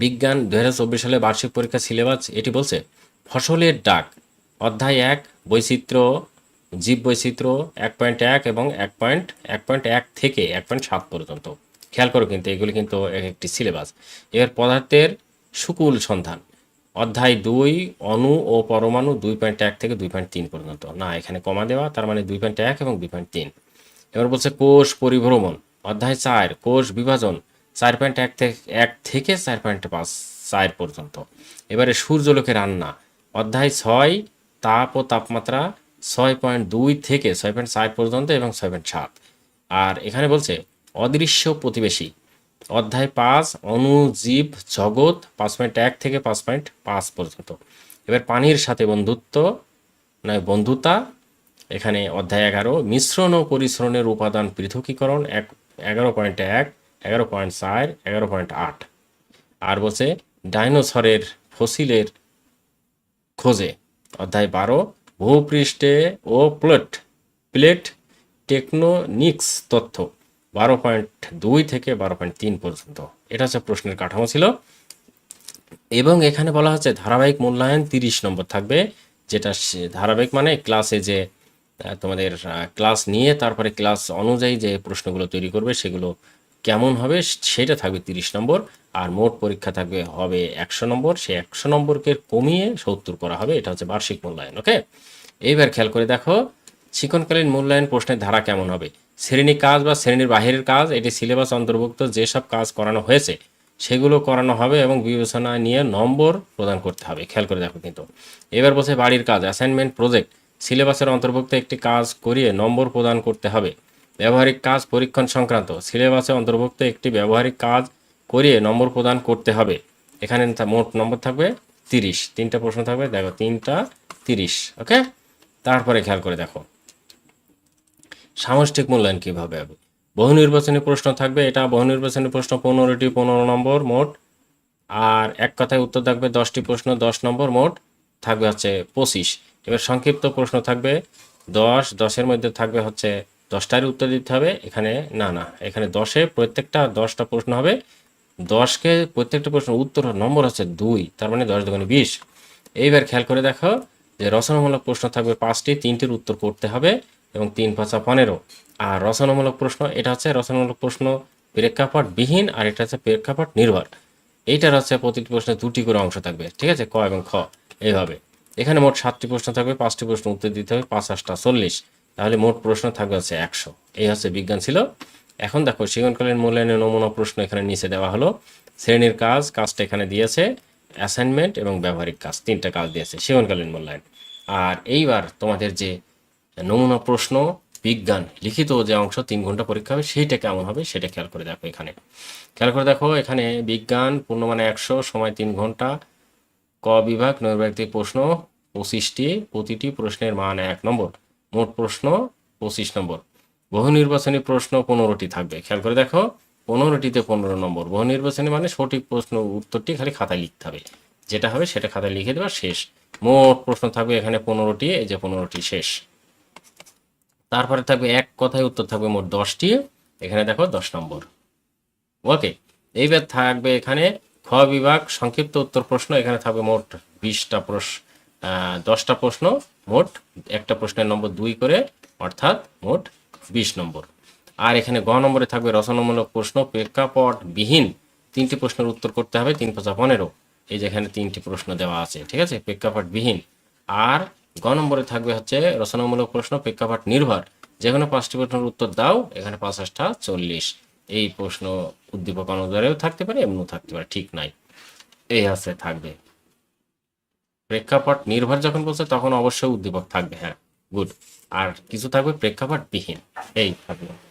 বিজ্ঞান দু হাজার চব্বিশ সালে বার্ষিক পরীক্ষা সিলেবাস এটি বলছে, ফসলের ডাক, অধ্যায় এক, বৈচিত্র্য জীব বৈচিত্র্য এক পয়েন্ট এক এবং এক পয়েন্ট এক পয়েন্ট এক থেকে এক পয়েন্ট সাত পর্যন্ত। খেয়াল করো কিন্তু, এগুলি কিন্তু এক একটি সিলেবাস। এর পদার্থের সুকুল সন্ধান, অধ্যায় দুই, অণু ও পরমাণু দুই পয়েন্ট এক থেকে দুই পয়েন্ট তিন পর্যন্ত। না, এখানে কমা দেওয়া, তার মানে দুই পয়েন্ট এক এবং দুই পয়েন্ট তিন। এবার বলছে কোষ পরিভ্রমণ, অধ্যায় চার, কোষ বিভাজন চার পয়েন্ট এক থেকে এক থেকে চার পয়েন্ট পাঁচ চার পর্যন্ত। এবারে সূর্যলোকে রান্না। অধ্যায় ছয়, তাপ ও তাপমাত্রা ছয় পয়েন্ট দুই থেকে ছয় পয়েন্ট চার পর্যন্ত এবং ছয় পয়েন্ট সাত। আর এখানে বলছে, অদৃশ্য প্রতিবেশী। অধ্যায় পাঁচ অণুজীব জগৎ পাঁচ পয়েন্ট এক থেকে পাঁচ পয়েন্ট পাঁচ পর্যন্ত। এবার পানির সাথে বন্ধুত্ব নয় বন্ধুতা। এখানে অধ্যায় এগারো, মিশ্রণ ও পরিশ্রণের উপাদান পৃথকীকরণ, এক, এগারো পয়েন্ট এক এগারো পয়েন্ট চার, এগারো পয়েন্ট আট। আর বলছে, ডাইনোসরের ফসিলের খোঁজে। অধ্যায় বারো, ভূপৃষ্ঠে ও প্লেট প্লেট টেকনোনিক্স তথ্য। বারো পয়েন্ট দুই থেকে বারো পয়েন্ট তিন পর্যন্ত। এটা হচ্ছে প্রশ্নের কাঠামো ছিল। এবং এখানে বলা হচ্ছে, ধারাবাহিক মূল্যায়ন তিরিশ নম্বর থাকবে, যেটা ধারাবাহিক মানে ক্লাসে যে তোমাদের ক্লাস নিয়ে, তারপরে ক্লাস অনুযায়ী যে প্রশ্নগুলো তৈরি করবে, সেগুলো কেমন হবে সেটা থাকবে তিরিশ নম্বর, আর মোট পরীক্ষা থাকবে, হবে একশো নম্বর। সেই একশো নম্বরকে কমিয়ে সত্তর করা হবে, এটা হচ্ছে বার্ষিক মূল্যায়ন, ওকে? এইবার খেয়াল করে দেখো শিক্ষণকালীন মূল্যায়ন প্রশ্নের ধারা কেমন হবে? শ্রেণি কাজ বা শ্রেণির বাহিরের কাজ, এটি সিলেবাস অন্তর্ভুক্ত, যেসব কাজ করানো হয়েছে, সেগুলো করানো হবে এবং বিবেচনা নিয়ে নম্বর প্রদান করতে হবে। খেয়াল করে দেখো কিন্তু। এবার বলছে বাড়ির কাজ অ্যাসাইনমেন্ট প্রজেক্ট সিলেবাসের অন্তর্ভুক্ত একটি কাজ করিয়ে নম্বর প্রদান করতে হবে। ব্যবহারিক কাজ পরীক্ষণ সংক্রান্ত। সিলেবাসে অন্তর্ভুক্ত একটি ব্যবহারিক কাজ করিয়ে নম্বর প্রদান করতে হবে। এখানে মোট নম্বর থাকবে তিরিশ। তিনটা প্রশ্ন থাকবে, দেখো তিনটা তিরিশ, ওকে? তারপরে খেয়াল করে দেখো। সামষ্টিক মূল্যায়ন কীভাবে হবে? বহু নির্বাচনী প্রশ্ন থাকবে, এটা বহু নির্বাচনী প্রশ্ন পনেরোটি, পনেরো নম্বর মোট। আর এক কথায় উত্তর থাকবে দশটি প্রশ্ন, দশ নম্বর মোট থাকবে হচ্ছে পঁচিশ। এবার সংক্ষিপ্ত প্রশ্ন থাকবে দশ, দশের মধ্যে থাকবে হচ্ছে দশটারই উত্তর দিতে হবে, এখানে না না, এখানে দশে প্রত্যেকটা দশটা প্রশ্ন হবে। দশকে প্রত্যেকটা প্রশ্ন উত্তর নম্বর হচ্ছে দুই, তার মানে দশ দোকানে বিশ। এইবার খেয়াল করে দেখো যে রচনামূলক প্রশ্ন থাকবে পাঁচটি, তিনটির উত্তর করতে হবে এবং তিন পাঁচা পনেরো। আর রচনামূলক প্রশ্ন, এটা হচ্ছে রচনামূলক প্রশ্ন প্রেক্ষাপট বিহীন আর এটা হচ্ছে প্রেক্ষাপট নির্ভর এইটার হচ্ছে প্রতিটি প্রশ্নে দুটি করে অংশ থাকবে, ঠিক আছে? ক এবং খ, এইভাবে। এখানে মোট সাতটি প্রশ্ন থাকবে, পাঁচটি প্রশ্ন উত্তর দিতে হবে, পাঁচ আটটা চল্লিশ। তাহলে মোট প্রশ্ন থাকবে হচ্ছে একশো। এই হচ্ছে বিজ্ঞান ছিল। এখন দেখো জীবনকালীন মূল্যায়নের নমুনা প্রশ্ন এখানে নিচে দেওয়া হলো। শ্রেণির কাজ, কাজটা এখানে দিয়েছে। অ্যাসাইনমেন্ট এবং ব্যবহারিক কাজ, তিনটা কাজ দিয়েছে জীবনকালীন মূল্যায়ন। আর এইবার তোমাদের যে নমুনা প্রশ্ন, বিজ্ঞান, লিখিত যে অংশ, তিন ঘণ্টা পরীক্ষা হবে, সেইটা কেমন হবে, সেটা খেয়াল করে দেখো এখানে। খেয়াল করে দেখো, এখানে বিজ্ঞান, পূর্ণমানে একশো, সময় তিন ঘণ্টা। ক বিভাগ, নৈর্ব্যক্তিক প্রশ্ন, পঁচিশটি, প্রতিটি প্রশ্নের মান এক নম্বর। মোট প্রশ্ন পঁচিশ নম্বর। বহু নির্বাচনী প্রশ্ন পনেরোটি থাকবে। খেয়াল করে দেখো, পনেরোটিতে পনেরো নম্বর। বহু নির্বাচনী মানে সঠিক প্রশ্ন উত্তরটি খালি খাতায় লিখতে হবে। যেটা হবে সেটা খাতায় লিখে দেওয়া শেষ। মোট প্রশ্ন থাকবে এখানে পনেরোটি, এই যে পনেরোটি শেষ। তারপরে থাকবে এক কথায় উত্তর থাকবে মোট দশটি। এখানে দেখো দশ নম্বর। ওকে, এইবার থাকবে এখানে খ বিভাগ সংক্ষিপ্ত উত্তর প্রশ্ন। এখানে থাকবে মোট বিশটা প্রশ্ন দশটা প্রশ্ন। মোট একটা প্রশ্নের নম্বর দুই করে, অর্থাৎ মোট বিশ নম্বর। আর এখানে গ নম্বরে থাকবে রচনামূলক প্রশ্ন প্রেক্ষাপট বিহীন তিনটি প্রশ্নের উত্তর করতে হবে, তিন পাঁচা পনেরো। এই যে এখানে তিনটি প্রশ্ন দেওয়া আছে, ঠিক আছে? প্রেক্ষাপট বিহীন আর গ নম্বরে থাকবে হচ্ছে রচনামূলক প্রশ্ন প্রেক্ষাপট নির্ভর যে কোনো পাঁচটি প্রশ্নের উত্তর দাও, এখানে পাঁচ আটটা চল্লিশ। এই প্রশ্ন উদ্দীপক অনুযায়ীও থাকতে পারে, এমনও থাকতে পারে, ঠিক নাই। এই আছে, থাকবে। প্রেক্ষাপট নির্ভর যখন বলছে, তখন অবশ্যই উদ্দীপক থাকবে হ্যাঁ গুড আর কিছু থাকবে প্রেক্ষাপট বিহীন। এই থাকবে